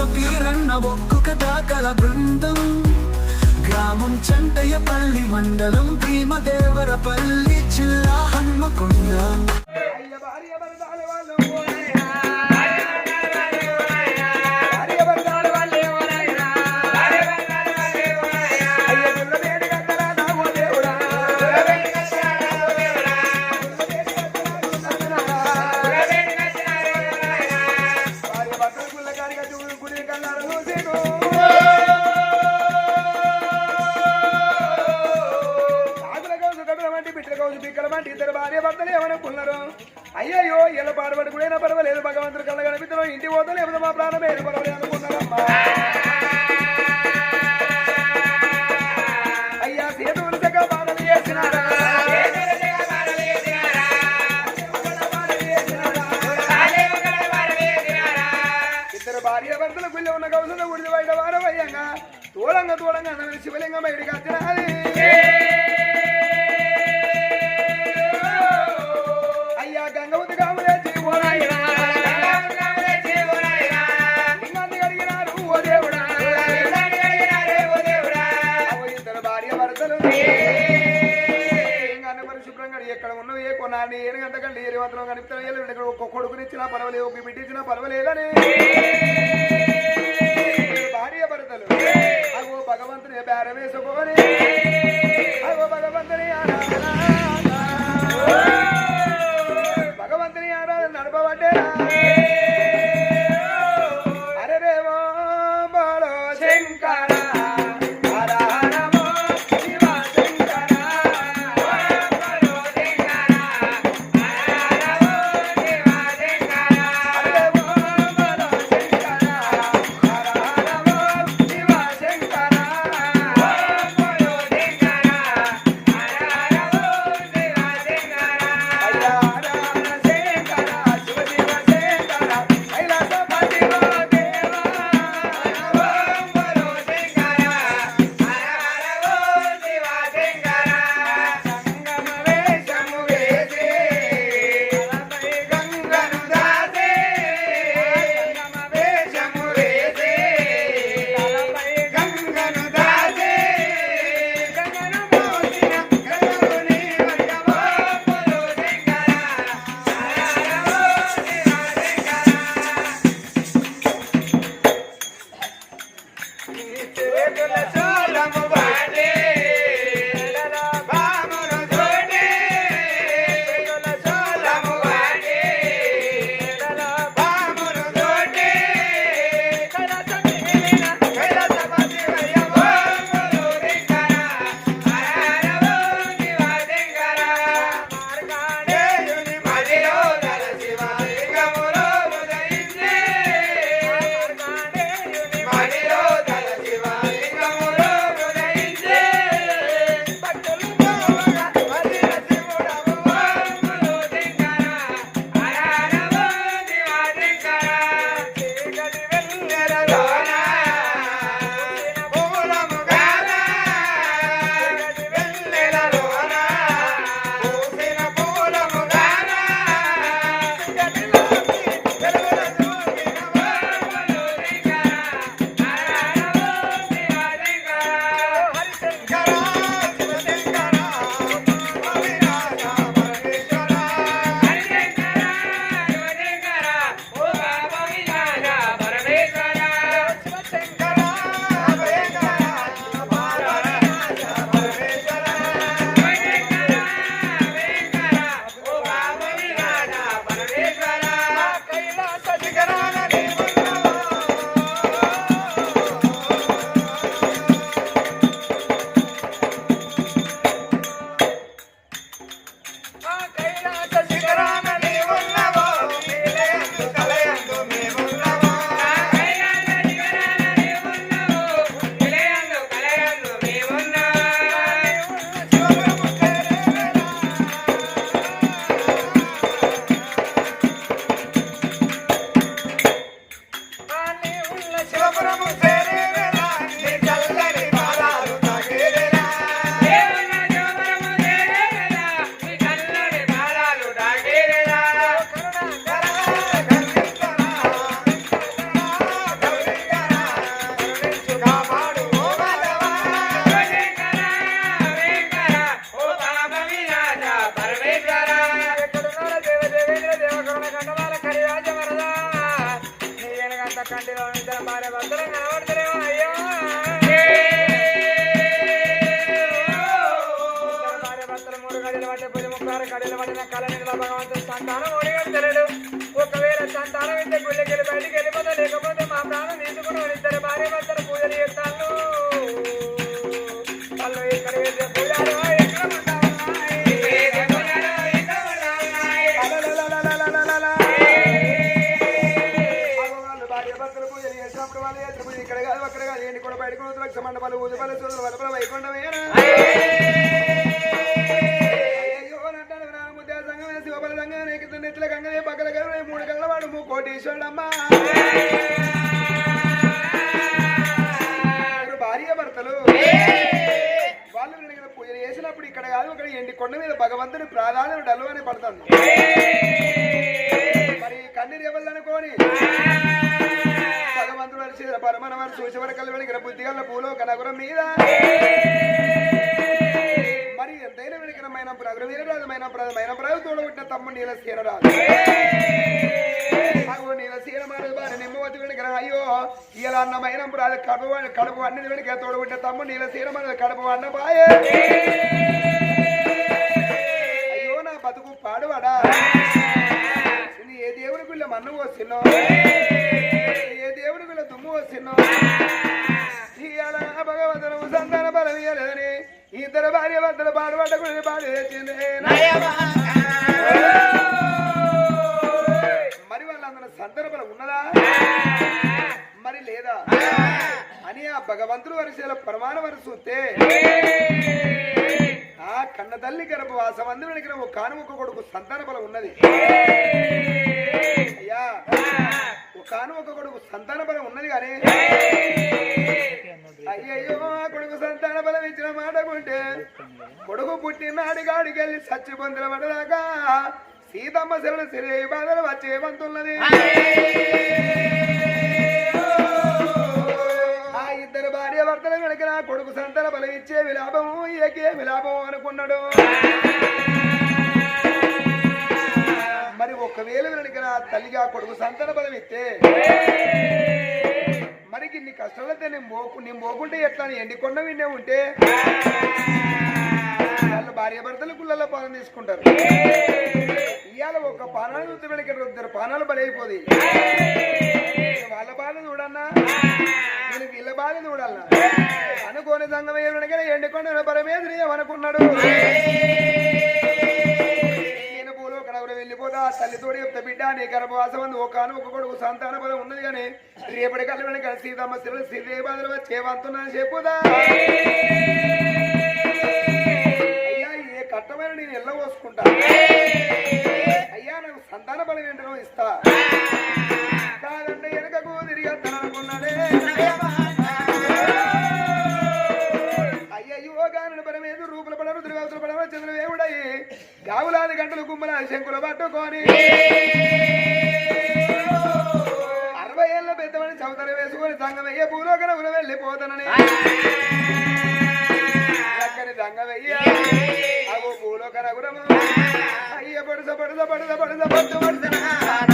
చింత పీరన్న ఒక్కొక్క దాకల బృందం. గ్రామం చంటయ్య పల్లి మండలం భీమదేవర పల్లి జిల్లా హన్మకొండ. ఇద్దరు భార్య భర్తలు ఏమనుకున్నారు? అయ్యయ్యో ఇలా పాడబడి కూడా పర్వాలేదు. భగవంతుడు కళ్ళ కనిపిస్తారు ఇంటి పోతలు ఏమో మా ప్రాణం ఏదో పర్వాలేదు అనుకున్నారమ్మా. భార్య ఉన్న గుడి తోడంగా తోడంగా శివలింగం బయటకు వచ్చిన ఎక్కడ ఉన్నావు ఏ కొనాన్ని ఏడు గంటకండి కంటే ఏ మాత్రం కనిపిస్తాను. ఏళ్ళు ఒక కొడుకునిచ్చినా పర్వాలేదు ఒక బిడ్డ ఇచ్చినా పర్వాలేదని భార్య భర్తలు. అగో భగవంతుని బేరవేసుకోని అగో భగవంతుని ఆరాధన. భగవంతుడు సంతానం ఒడిగడతలేడు ఒకవేళ సంతానం ఇస్తే గుళ్ళకెళ్ళి బయటికి వెళ్ళిపోతే లేకపోతే మా ప్రాణం తీసుకుని ఇద్దరు భార్య భర్తలు మండపాలు ఊదిపల్లి చూడలు వలపల వైకుంఠమేనా అయ్యో అంటాడు రామముద్ద సంగమే నెత్తుల గంగనే పక్కల గంగనే మూడు గంగల వాడు మూ కోటీశ్వరుడమ్మా. భార్య భర్తలు. వాళ్ళు ఇక్కడ పూజలు చేసినప్పుడు ఇక్కడ కాదు ఇక్కడ ఎండి కొండ మీద భగవంతుని ప్రాధాన్యం డల్లు అని పడతాను. మరి కన్నీరు అనుకోని భగవంతుడు అరిచి పరమన వారు చూసేవారు కళ్ళు వెలిగిన బుద్ధి గల్ల పూలో కనగురం మీద. మరి ఎంతైనా వెలిగిన మైనప్పుడు అగ్ర వీరరాజు మైనప్పుడు మైనప్పుడు తోడబుట్టిన తమ్ముడు నీల సీరరాజు అగో నీల సీర మారదు బారి నిమ్మవతి వెలిగిన అయ్యో ఇలా అన్న మైనప్పుడు అది కడుపు కడుపు అన్ని వెలిగిన తోడబుట్టిన తమ్ముడు నీల సీర కడుపు అన్న బాయే అయ్యో నా బతుకు పాడువాడా? ఇది ఏ దేవుని గుళ్ళ మన్ను వస్తున్నో దేవుడు వీళ్ళ దుమ్ము వస్తున్నో. భగవంతుడు సంతాన బలం ఇయ్యలేదని ఇద్దరు భార్య భర్తలు పాడుబడ్డ గుడిని పాడు తెచ్చింది మరి వాళ్ళందరూ సంతాన బలం ఉన్నదా? మరి లేదా? అని ఆ భగవంతుడు వరుసల ప్రమాణ వరుస కన్న తల్లి గర్భవాసం అందువలన ఒక కానుమొక్క కొడుకు సంతాన బలం ఉన్నది. అయ్యా ఒక కానుమొక్క కొడుకు సంతాన బలం ఉన్నది కానీ అయ్యయ్యో ఆ కొడుకు సంతాన బలం ఇచ్చిన మాటకుంటే కొడుకు పుట్టినాడి గాడికెళ్ళి సచ్చి పొందిన పడదాకా సీతమ్మ శరణ సిరి బాధలు వచ్చే వంతున్నది. భర్తలు కనుక నా కొడుకు సంతల బలమిచ్చే ఇచ్చే విలాపము ఏకే విలాపం అనుకున్నాడు. మరి ఒకవేళ కనుక నా తల్లిగా కొడుకు సంతల బలం ఇస్తే మరికి ఇన్ని కష్టాలతో నేను మోకు నేను మోకుంటే ఎట్లా? అని ఎండి కొండ విన్నే ఉంటే వాళ్ళు భార్య భర్తలు గుళ్ళల్లో పాలన తీసుకుంటారు. ఇవాళ ఒక పానాలు చూస్తే వెళ్ళి ఇద్దరు పానాలు బలైపోదు వాళ్ళ బాధ చూడన్నా. బాధ చూడాలన్నా అనుకోని సంఘం ఏమనగా ఎండుకొండ పరమేశ్వరి అనుకున్నాడు నేను పూలో కడవరు వెళ్ళిపోతా తల్లితోడు చెప్తా బిడ్డ నీ గర్భవాసం ఉంది. ఒక అను ఒక కొడుకు సంతాన పదం ఉన్నది కానీ రేపటి కళ్ళు కానీ సీతమ్మ శివులు బాధలు వచ్చేవంతున్నాను చెప్పుదా? అయ్యా ఏ కట్టమైన నేను ఎల్ల అయ్యా నాకు సంతాన బలం ఏంటనో ఇస్తా. గుమ్మల శంకులు పట్టుకొని. అరవై ఏళ్ళ పెద్దవాడిని చవతర వేసుకొని సంగమయ్య భూలోకన ఉల వెళ్ళిపోతానని. చక్కని సంగమయ్య అగో భూలోకన గురము అయ్య పడుస పడుస పడుస పడుస పట్టు పడుస.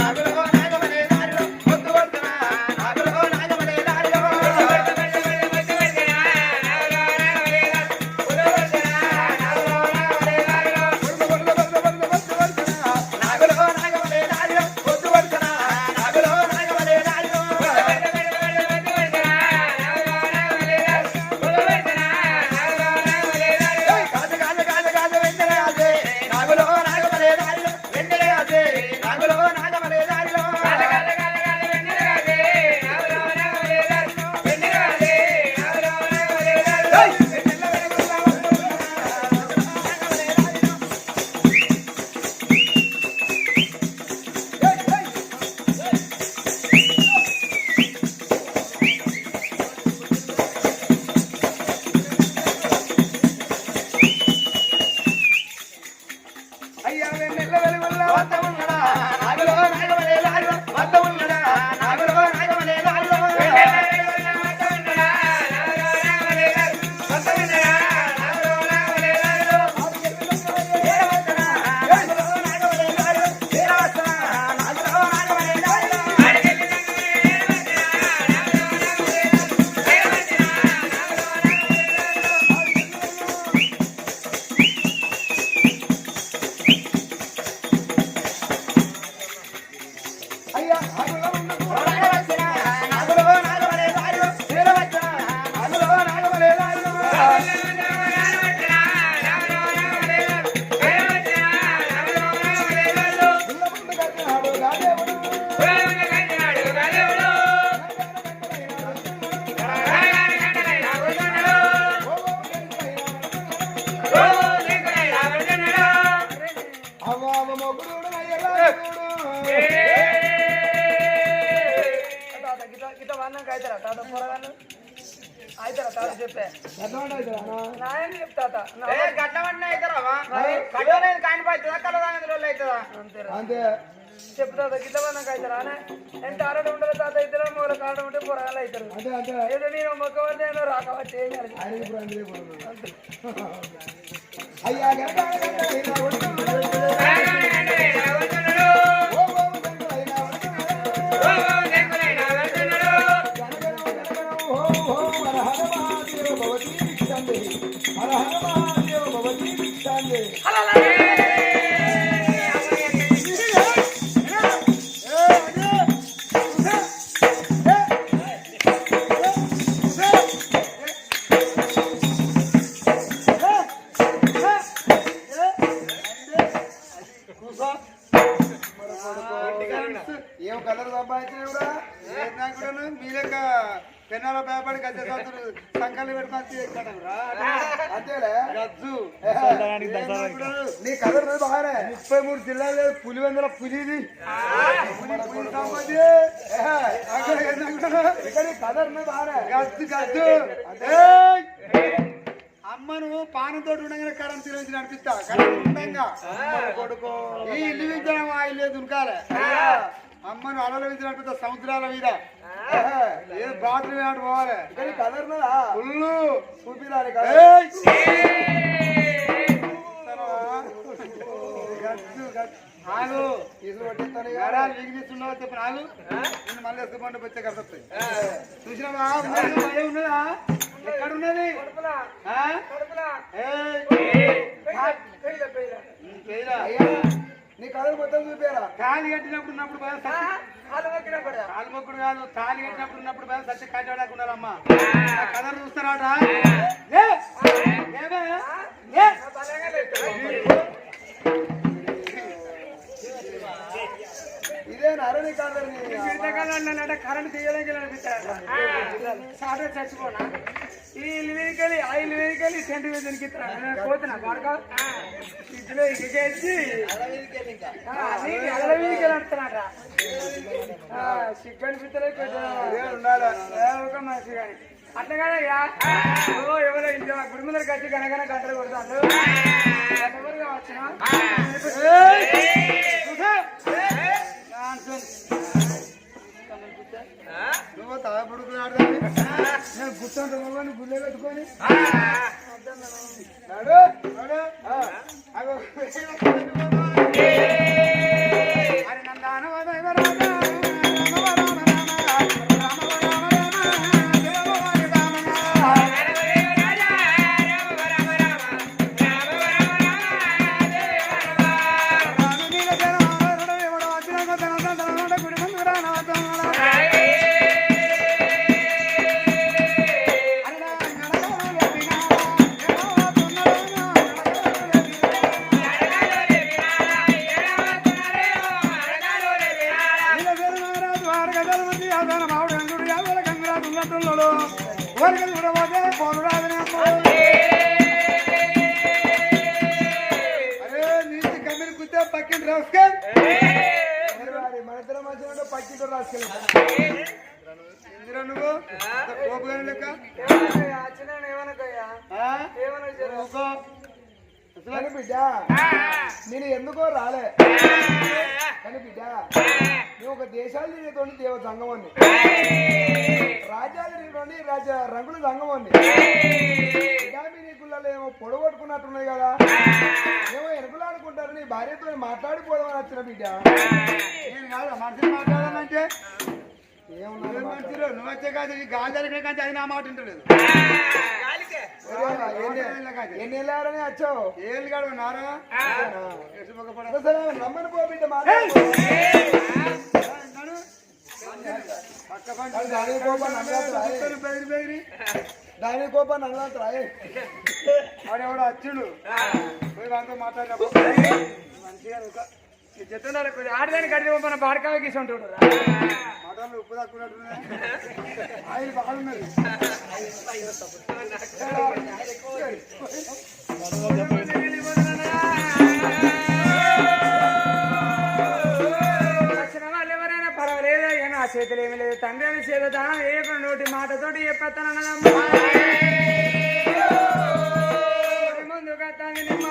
అవుతారా తాత అవుతారా తాత చెప్పే? నాయన చెప్తాత అవుతారా కానిపోతుందా రోజులు అవుతుందా అంతేరా. అంతే. చెప్తా గిట్ల మనకు అవుతారా అనే ఎంత ఆరడం ఉండదు తాత ఉంటే అవుతారు. ఏదో నేను రాకవచ్చు ఏం అందుకే పోతున్నాడు. అయ్యా ఏం కలర్ సంపాదించినవురా? ఏం నాకుడాను మీ లెక్క పెన్నాల పేపర్ గద్దె సంతులు పెట్టుకొని కలర్ బాగానే. ముప్పై మూడు జిల్లాలు పులి వందల పులిది ఇక్కడ కలర్ బాగానే! అమ్మను పానంతో ఉండగానే కరెంట్ తిరిగి నడిపిస్తా. కరెంట్ ఉండగా. కొడుకో ఈ ఇల్లు విద్యడం ఆ ఇల్లు దునకాలే అమ్మను అలల మీద నడిపిస్తా సముద్రాల మీద. ఏ బాటిల్ మీద పోవాలి. Colour full. చూపిరాలి ఆగు విగిలిస్తున్నావు చెప్పిన ఆగు నేను మళ్ళీ ఎత్తుకుంటూ వచ్చే కడతాయి చూసినావా? ఉన్నది, ఎక్కడ ఉన్నది? నీ కలర్ మొత్తం చూపారా? తాళి కట్టినప్పుడు ఉన్నప్పుడు తాళి మొక్కుడు కాదు తాళి కట్టినప్పుడు ఉన్నప్పుడు భయం సత్య కాటాడకున్నారమ్మా కలర్ చూస్తారాట ఇదే నరణి కలర్ జీవితకాలంటే కరెంట్ తీయడానికి సాటే చచ్చిపోనా? ఈ ఇల్లు వెనుకలి ఆ ఇల్లు వెనుకలి టెంట్ మీద వెనుకిస్తున్నా పోతున్నా బాడక. ఇంట్లో ఇచ్చి అలా వీధికి అంటున్నారా సిగ్గని పిత్తలే ఉండాలి ఒక మనిషి కానీ అట్లా కాదయ్యా. ఓ ఎవరో ఇంట్లో గుడి ముందర కట్టి గనగన గంటలు కొడతాను ఎవరు నువ్వు తాపడుకున్నాడు నేను గుర్తుంటా నువ్వు గుళ్ళే పెట్టుకొని. నడు నడు అగో. కానీ బిడ్డ నేను ఎందుకో రాలే. కానీ బిడ్డ నువ్వు ఒక దేశాలు తిరిగేతోని దేవ సంగమాన్ని రాజ్యాలు తిరిగేతోని రాజ రంగుల సంగమాన్ని ఇదామి నీకులలో ఏమో పొడగొట్టుకున్నట్టున్నాయి కదా. ఏమో ఎనుకులు అనుకుంటారు నీ భార్యతో మాట్లాడిపోదామని వచ్చిన బిడ్డ. నేను కాదు మనిషిని మాట్లాడాలంటే. ఏమన్నా మనుషులు నువ్వు వచ్చే కాదు ఈ గాలి జరిగిన కానీ అది నా మాట వింటలేదు. ఎన్ని వెళ్ళారని వచ్చావు ఏళ్ళు కాడు నారా? రమ్మని పో బిడ్డ మాట దాని కోపాన్ని దాని కోపాన్ని అనగలుగుతారా వాడెవడో అచ్చుడు. పోయి వాడితో మాట్లాడినప్పుడు మంచిగా చెప్తున్నారు ఆడదానికి కడితే మన బాడకాయ గీసి ఉంటుండ్రు మటన్లో ఉప్పు తక్కున్నట్టున్నా ఆయిల్ బాగున్నది చేతులు ఏమి లేదు. తండ్రి అని చేతుతా ఏ నోటి మాటతోటి చెప్పేస్తానన్నదమ్మా ముందు కత్తాన్ని నిమ్మ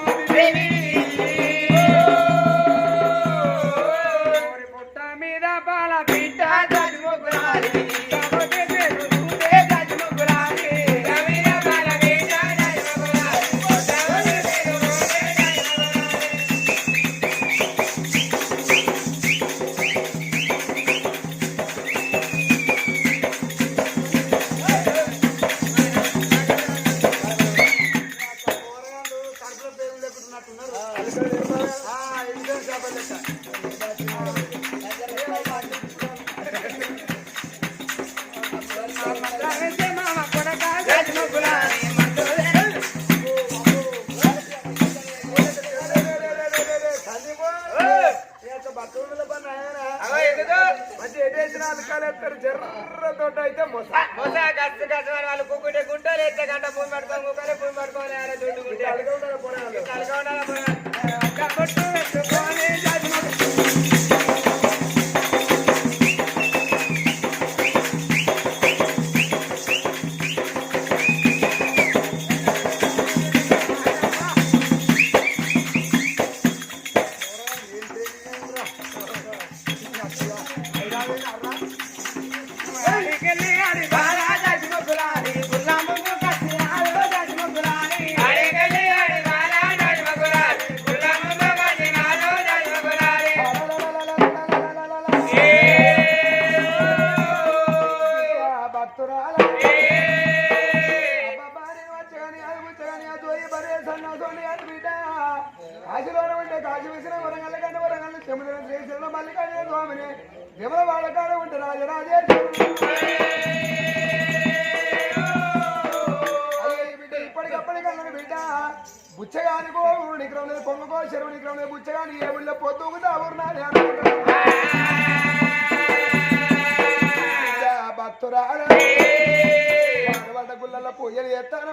是吧？哎呀，别打了。బుచ్చగానికో ఊరు నిగ్రం లేదు పొంగకో చెరువు నిగ్రం లేదు బుచ్చగాని ఏ ఊళ్ళో పొద్దుగుతా ఊరు భక్తురాలు పూజలు చేస్తాను